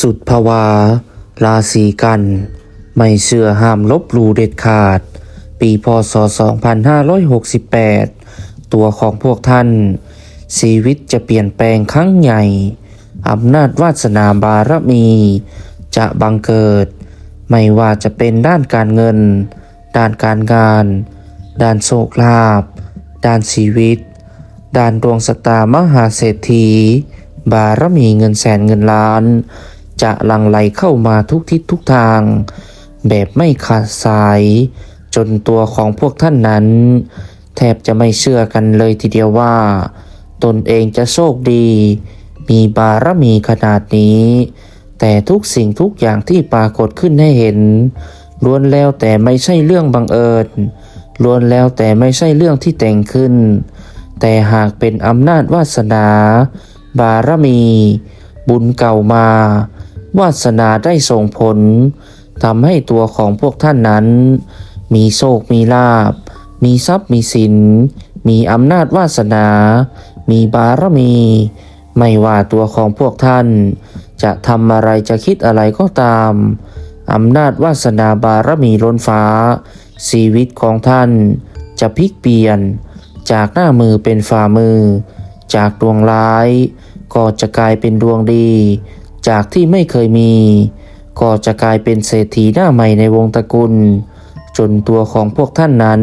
สุดภาวา ราศีกัน ไม่เชื่อห้ามลบหลู่เด็ดขาด ปีพศ 2568 ตัวของพวกท่าน ชีวิตจะเปลี่ยนแปลงครั้งใหญ่ อำนาจวาสนาบารมี จะบังเกิด ไม่ว่าจะเป็นด้านการเงิน ด้านการงาน ด้านโชคลาภ ด้านชีวิต ด้านดวงสตามหาเศรษฐี บารมีเงินแสนเงินล้าน จะหลั่งไหลเข้ามาทุกทิศทุกทาง แบบไม่ขาดสาย จนตัวของพวกท่านนั้น แทบจะไม่เชื่อกันเลยทีเดียวว่า ตนเองจะโชคดี มีบารมีขนาดนี้ แต่ทุกสิ่งทุกอย่างที่ปรากฏขึ้นให้เห็นล้วนแล้วแต่ไม่ใช่เรื่องบังเอิญล้วนแล้วแต่ไม่ใช่เรื่องที่แต่งขึ้น แต่หากเป็นอำนาจวาสนา บารมี บุญเก่ามา วาสนาได้ส่งผลทำให้ตัวของพวกท่านนั้น มีโชคมีลาบ มีทรัพย์มีสิน มีอำนาจวาสนา มีบารมี ไม่ว่าตัวของพวกท่าน จะทำอะไรจะคิดอะไรก็ตามอำนาจวาสนาบารมีล้นฟ้า ชีวิตของท่านจะพลิกเปลี่ยน จากหน้ามือเป็นฝ่ามือ จากดวงร้าย ก็จะกลายเป็นดวงดี จากที่ไม่เคยมี ก็จะกลายเป็นเศรษฐีหน้าใหม่ในวงตระกูล จนตัวของพวกท่านนั้น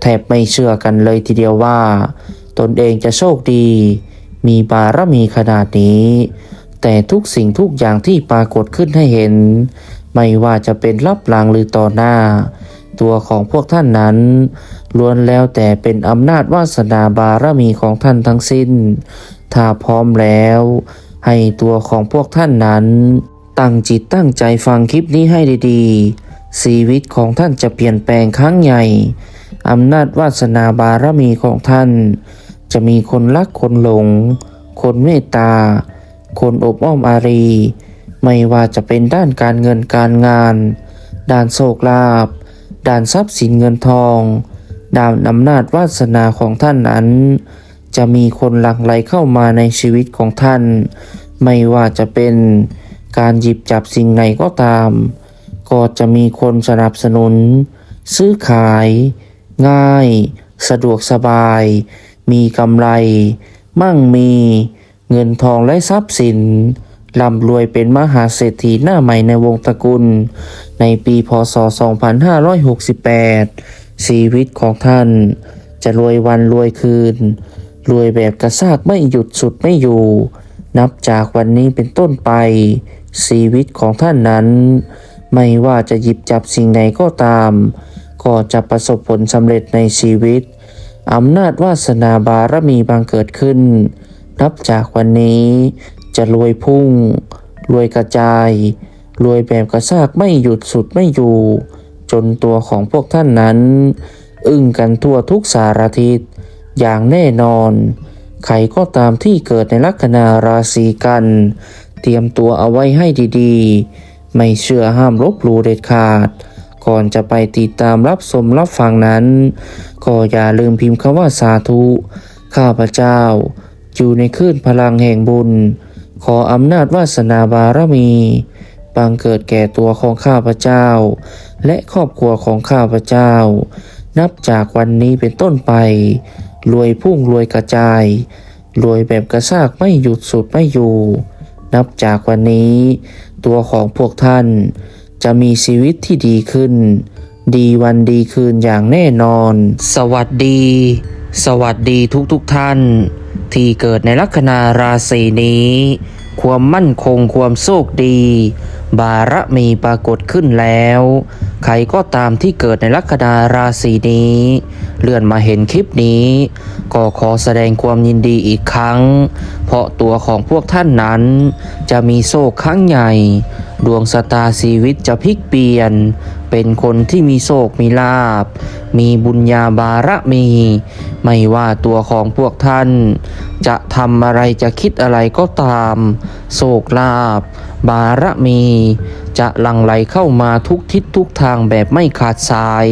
แทบไม่เชื่อกันเลยทีเดียวว่า ตนเองจะโชคดี มีบารมีขนาดนี้ แต่ทุกสิ่งทุกอย่างที่ปรากฏขึ้นให้เห็น ไม่ว่าจะเป็นรับหลังหรือต่อหน้า ตัวของพวกท่านนั้นล้วนแล้วแต่เป็นอำนาจวาสนาบารมีของท่านทั้งสิ้น ถ้าพร้อมแล้ว ให้ตัวของพวกท่านนั้น ตั้งจิตตั้งใจฟังคลิปนี้ให้ดีๆ ชีวิตของท่านจะเปลี่ยนแปลงครั้งใหญ่อำนาจวาสนาบารมีของท่าน จะมีคนรักคนหลง คนเมตตา คนอบอ้อมอารี ไม่ว่าจะเป็นด้านการเงินการงาน ด้านโชคลาภด้านทรัพย์สินเงินทอง ด้านอำนาจวาสนาของท่านนั้น จะมีคนหลั่งไหลเข้ามาในชีวิตของท่าน ไม่ว่าจะเป็นการหยิบจับสิ่งไหนก็ตาม ก็จะมีคนสนับสนุน ซื้อขาย ง่าย สะดวกสบาย มีกำไร มั่งมีเงินทองและทรัพย์สินร่ำรวยเป็นมหาเศรษฐีหน้าใหม่ในวงตระกูล ในปีพศ 2568 ชีวิตของท่าน จะรวยวันรวยคืน รวยแบบกระซากไม่หยุดสุดไม่อยู่ นับจากวันนี้เป็นต้นไป ชีวิตของท่านนั้น ไม่ว่าจะหยิบจับสิ่งใดก็ตาม ก็จะประสบผลสำเร็จในชีวิตอำนาจวาสนาบารมีบังเกิดขึ้น นับจากวันนี้จะรวยพุ่ง รวยกระจาย รวยแบบกระซากไม่หยุดสุดไม่อยู่ จนตัวของพวกท่านนั้น อึ้งกันทั่วทุกสารทิศ อย่างแน่นอน ใครก็ตามที่เกิดในลัคนาราศีกัน เตรียมตัวเอาไว้ให้ดีๆ ไม่เชื่อห้ามลบหลู่เด็ดขาด ก่อนจะไปติดตามรับชมรับฟังนั้น ก็อย่าลืมพิมพ์คำว่าสาธุ ข้าพเจ้า อยู่ในคลื่นพลังแห่งบุญ ขออำนาจวาสนาบารมีบังเกิดแก่ตัวของข้าพเจ้า และครอบครัวของข้าพเจ้า นับจากวันนี้เป็นต้นไป รวยพุ่งรวยกระจาย รวยแบบกระซากไม่หยุดสุดไม่อยู่ นับจากวันนี้ ตัวของพวกท่าน จะมีชีวิตที่ดีขึ้น ดีวันดีคืนอย่างแน่นอน สวัสดี สวัสดีทุกทุกท่าน ที่เกิดในลัคนาราศีนี้ ความมั่นคงความโชคดี บารมีปรากฏขึ้นแล้ว ใครก็ตามที่เกิดในลัคนาราศีนี้ เลื่อนมาเห็นคลิปนี้ ก็ขอแสดงความยินดีอีกครั้ง เพราะตัวของพวกท่านนั้น จะมีโชคครั้งใหญ่ ดวงสตาชีวิตจะพลิกเปลี่ยน เป็นคนที่มีโชคมีลาบ มีบุญญาบารมี ไม่ว่าตัวของพวกท่าน จะทำอะไรจะคิดอะไรก็ตาม โชคลาภบารมี จะหลั่งไหลเข้ามาทุกทิศทุกทางแบบไม่ขาดสาย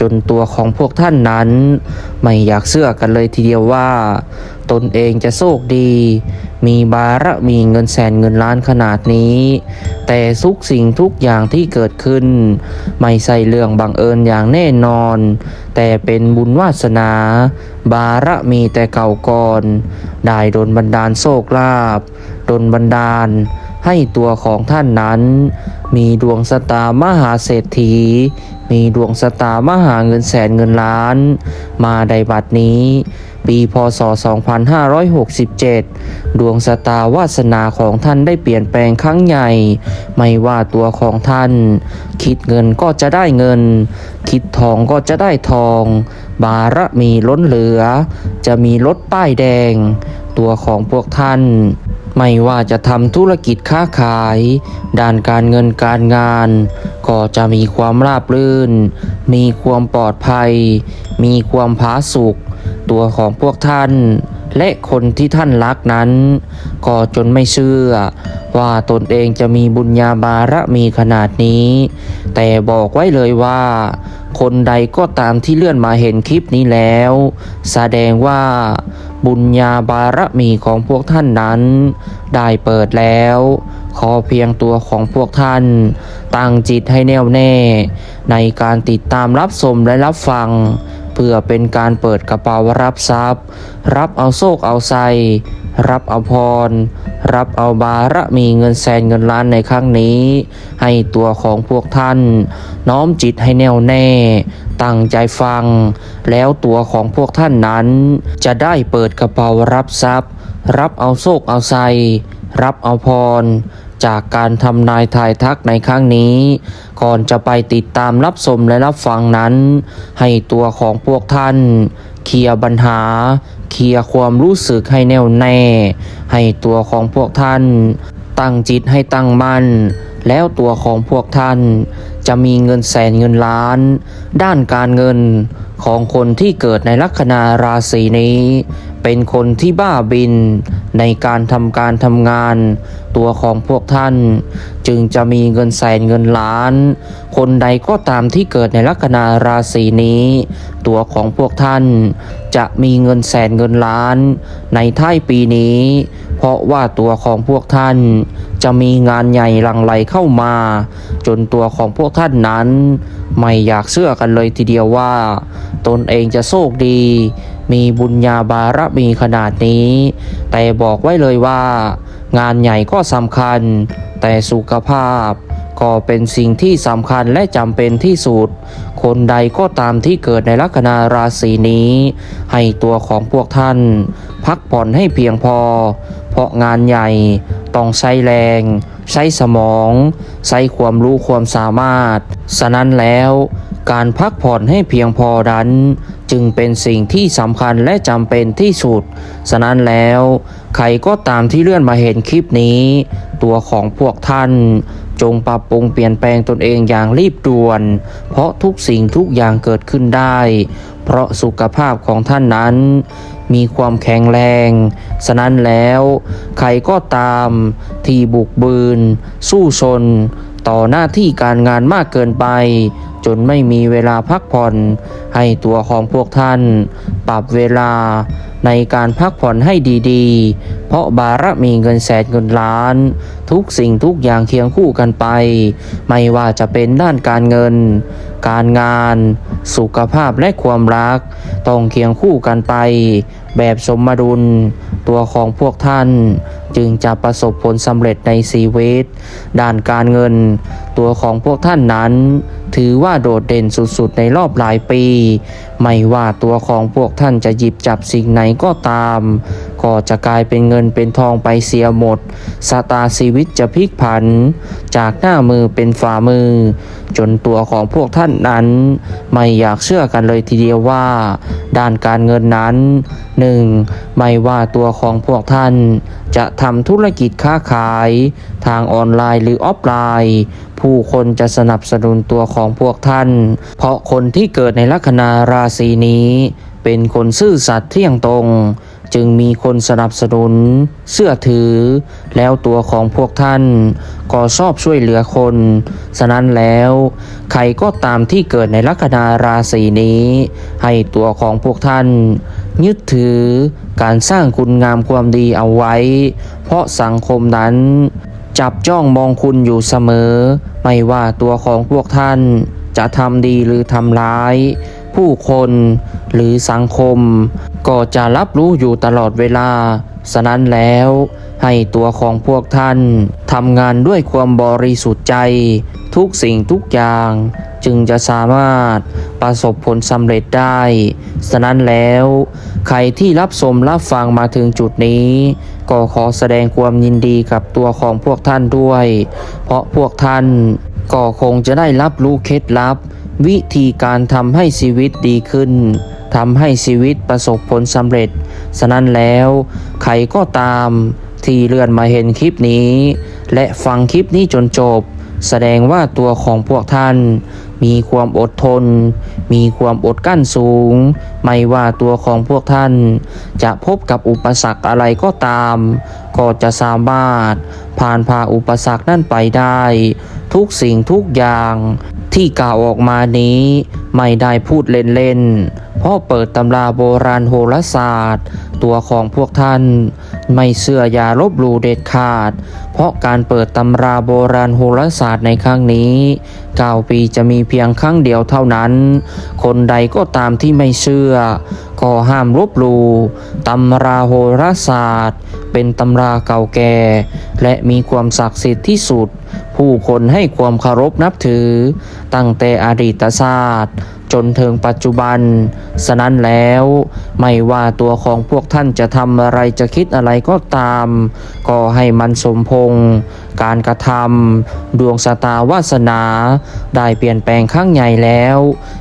จนตัวของพวกท่านนั้น ไม่อยากเชื่อกันเลยทีเดียวว่า ตนเองจะโชคดี มีบารมีเงินแสนเงินล้านขนาดนี้ แต่ทุกสิ่งทุกอย่างที่เกิดขึ้น ไม่ใช่เรื่องบังเอิญอย่างแน่นอน แต่เป็นบุญวาสนา บารมีแต่เก่าก่อน ได้ดนบันดาลโชคลาภดนบันดาลให้ตัวของท่านนั้น มีดวงสตามหาเศรษฐี มีดวงสตามหาเงินแสนเงินล้าน มาในบัดนี้ ปี พศ 2567 ดวงสตาวาสนาของท่านได้เปลี่ยนแปลงครั้งใหญ่ ไม่ว่าตัวของท่าน คิดเงินก็จะได้เงิน คิดทองก็จะได้ทอง บารมีล้นเหลือ จะมีรถป้ายแดง ตัวของพวกท่านไม่ว่าจะทำธุรกิจค้าขาย ด้านการเงินการงาน ก็จะมีความราบรื่น มีความปลอดภัย มีความผาสุก ตัวของพวกท่าน และคนที่ท่านรักนั้น ก็จนไม่เชื่อ ว่าตนเองจะมีบุญญาบารมีขนาดนี้ แต่บอกไว้เลยว่า คนใดก็ตามที่เลื่อนมาเห็นคลิปนี้แล้ว แสดงว่า บุญญาบารมีของพวกท่านนั้น ได้เปิดแล้วขอเพียงตัวของพวกท่าน ตั้งจิตให้แน่วแน่ ในการติดตามรับชมและรับฟัง เพื่อเป็นการเปิดกระเป๋ารับทรัพย์ รับเอาโชคเอาไซรับเอาพร รับเอาบารมีเงินแสนเงินล้านในครั้งนี้ ให้ตัวของพวกท่าน น้อมจิตให้แน่วแน่ ตั้งใจฟัง แล้วตัวของพวกท่านนั้น จะได้เปิดกระเป๋ารับทรัพย์ รับเอาโชคเอาไซรับเอาพร จากการทำนายทายทักในครั้งนี้ ก่อนจะไปติดตามรับชมและรับฟังนั้น ให้ตัวของพวกท่าน เคลียร์ปัญหา เคลียร์ความรู้สึกให้แน่วแน่ ให้ตัวของพวกท่าน ตั้งจิตให้ตั้งมั่น แล้วตัวของพวกท่านจะมีเงินแสนเงินล้าน ด้านการเงินของคนที่เกิดในลัคนาราศีนี้ เป็นคนที่บ้าบินในการทำการทำงาน ตัวของพวกท่าน จึงจะมีเงินแสนเงินล้าน คนใดก็ตามที่เกิดในลัคนาราศีนี้ ตัวของพวกท่านจะมีเงินแสนเงินล้าน ในท้ายปีนี้ ราะว่าตัวของพวกท่านจะมีงานใหญ่หลังไหลเข้ามา จนตัวของพวกท่านนั้น ไม่อยากเชื่อกันเลยทีเดียวว่า ตนเองจะโชคดี มีบุญญาบารมีขนาดนี้ แต่บอกไว้เลยว่า งานใหญ่ก็สำคัญ แต่สุขภาพ ก็เป็นสิ่งที่สำคัญและจำเป็นที่สุด คนใดก็ตามที่เกิดในลัคนาราศีนี้ ให้ตัวของพวกท่าน พักผ่อนให้เพียงพอ เพราะงานใหญ่ต้องใช้แรง ใช้สมอง ใช้ความรู้ความสามารถ ฉะนั้นแล้วการพักผ่อนให้เพียงพอนั้น จึงเป็นสิ่งที่สำคัญและจำเป็นที่สุด ฉะนั้นแล้ว ใครก็ตามที่เลื่อนมาเห็นคลิปนี้ ตัวของพวกท่าน จงปรับปรุงเปลี่ยนแปลงตนเองอย่างรีบด่วน เพราะทุกสิ่งทุกอย่างเกิดขึ้นได้ เพราะสุขภาพของท่านนั้น มีความแข็งแรง ฉะนั้นแล้วใครก็ตาม ที่บุกบืน สู้ชน ต่อหน้าที่การงานมากเกินไป จนไม่มีเวลาพักผ่อน ให้ตัวของพวกท่าน ปรับเวลา ในการพักผ่อนให้ดีๆ เพราะบารมีเงินแสนเงินล้าน ทุกสิ่งทุกอย่างเคียงคู่กันไป ไม่ว่าจะเป็นด้านการเงิน การงาน สุขภาพและความรัก ต้องเคียงคู่กันไป แบบสมดุล ตัวของพวกท่านจึงจะประสบผลสำเร็จในชีวิต ด้านการเงิน ตัวของพวกท่านนั้น ถือว่าโดดเด่นสุดๆในรอบหลายปี ไม่ว่าตัวของพวกท่านจะหยิบจับสิ่งไหนก็ตาม ก็จะกลายเป็นเงินเป็นทองไปเสียหมดสตาชีวิตจะพลิกผัน จากหน้ามือเป็นฝ่ามือ จนตัวของพวกท่านนั้น ไม่อยากเชื่อกันเลยทีเดียวว่า ด้านการเงินนั้นหนึ่งไม่ว่าตัวของพวกท่าน จะทำธุรกิจค้าขาย ทางออนไลน์หรือออฟไลน์ ผู้คนจะสนับสนุนตัวของพวกท่าน เพราะคนที่เกิดในลัคนาราศีนี้ เป็นคนซื่อสัตย์เที่ยงตรง จึงมีคนสนับสนุนเชื่อถือ แล้วตัวของพวกท่าน ก็ชอบช่วยเหลือคน ฉะนั้นแล้ว ใครก็ตามที่เกิดในลัคนาราศีนี้ ให้ตัวของพวกท่าน ยึดถือการสร้างคุณงามความดีเอาไว้ เพราะสังคมนั้น จับจ้องมองคุณอยู่เสมอ ไม่ว่าตัวของพวกท่านจะทำดีหรือทำร้าย ผู้คนหรือสังคม ก็จะรับรู้อยู่ตลอดเวลา ฉะนั้นแล้วให้ตัวของพวกท่านทำงานด้วยความบริสุทธิ์ใจ ทุกสิ่งทุกอย่าง จึงจะสามารถประสบผลสำเร็จได้ ฉะนั้นแล้ว ใครที่รับชมรับฟังมาถึงจุดนี้ ก็ขอแสดงความยินดีกับตัวของพวกท่านด้วย เพราะพวกท่านก็คงจะได้รับรู้เคล็ดลับ วิธีการทำให้ชีวิตดีขึ้นทำให้ชีวิตประสบผลสำเร็จ ฉะนั้นแล้วใครก็ตามที่เลื่อนมาเห็นคลิปนี้ และฟังคลิปนี้จนจบ แสดงว่าตัวของพวกท่าน มีความอดทน มีความอดกั้นสูง ไม่ว่าตัวของพวกท่าน จะพบกับอุปสรรคอะไรก็ตาม ก็จะสามารถ ผ่านพาอุปสรรคนั่นไปได้ ทุกสิ่งทุกอย่างที่กล่าวออกมานี้ไม่ได้พูดเล่นๆ เพราะเปิดตำราโบราณโหราศาสตร์ ตัวของพวกท่าน ไม่เชื่ออย่าลบหลู่เด็ดขาด เพราะการเปิดตำราโบราณโหราศาสตร์ในครั้งนี้เก้าปีจะมีเพียงครั้งเดียวเท่านั้น คนใดก็ตามที่ไม่เชื่อ ก็ห้ามลบลู่ตำราโหราศาสตร์ เป็นตำราเก่าแก่ และมีความศักดิ์สิทธิ์ที่สุด ผู้คนให้ความเคารพนับถือ ตั้งแต่อดีตศาสตร์ จนถึงปัจจุบัน ฉะนั้นแล้ว ไม่ว่าตัวของพวกท่านจะทำอะไรจะคิดอะไรก็ตาม ก็ให้มันสมพง การกระทำดวงชะตาวาสนา ได้เปลี่ยนแปลงข้างใหญ่แล้ว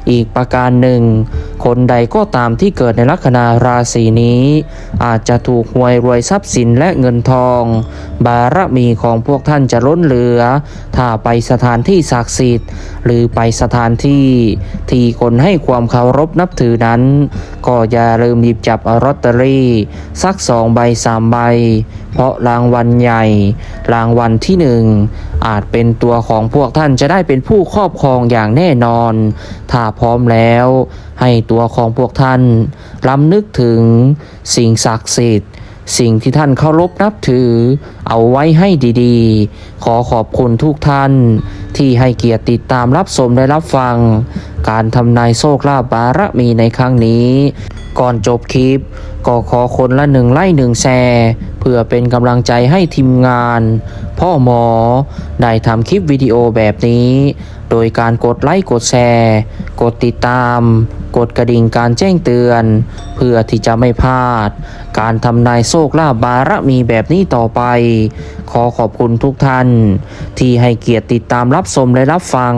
อีกประการหนึ่ง คนใดก็ตามที่เกิดในลัคนาราศีนี้ อาจจะถูกหวยรวยทรัพย์สินและเงินทองบารมีของพวกท่านจะล้นเหลือ ถ้าไปสถานที่ศักดิ์สิทธิ์ หรือไปสถานที่ที่คนให้ความเคารพนับถือนั้น ก็อย่าลืมหยิบจับอาลอตเตอรี่สักสองใบสามใบ เพราะรางวัลใหญ่ รางวัลที่หนึ่งอาจเป็นตัวของพวกท่านจะได้เป็นผู้ครอบครองอย่างแน่นอน ถ้าพร้อมแล้ว ให้ตัวของพวกท่านรำนึกถึงสิ่งศักดิ์สิทธิ์ สิ่งที่ท่านเคารพนับถือ เอาไว้ให้ดีๆ ขอขอบคุณทุกท่าน ที่ให้เกียรติติดตามรับชมและรับฟัง การทำนายโชคลาภบารมีในครั้งนี้ ก่อนจบคลิปก็ขอคนละหนึ่งไล่หนึ่งแชร์เพื่อเป็นกำลังใจให้ทีมงาน พ่อหมอได้ทำคลิปวิดีโอแบบนี้ โดยการกดไลค์กดแชร์ กดติดตาม กดกระดิ่งการแจ้งเตือน เพื่อที่จะไม่พลาด การทำนายโชคลาภบารมีแบบนี้ต่อไป ขอขอบคุณทุกท่าน ที่ให้เกียรติติดตามรับชมและรับฟัง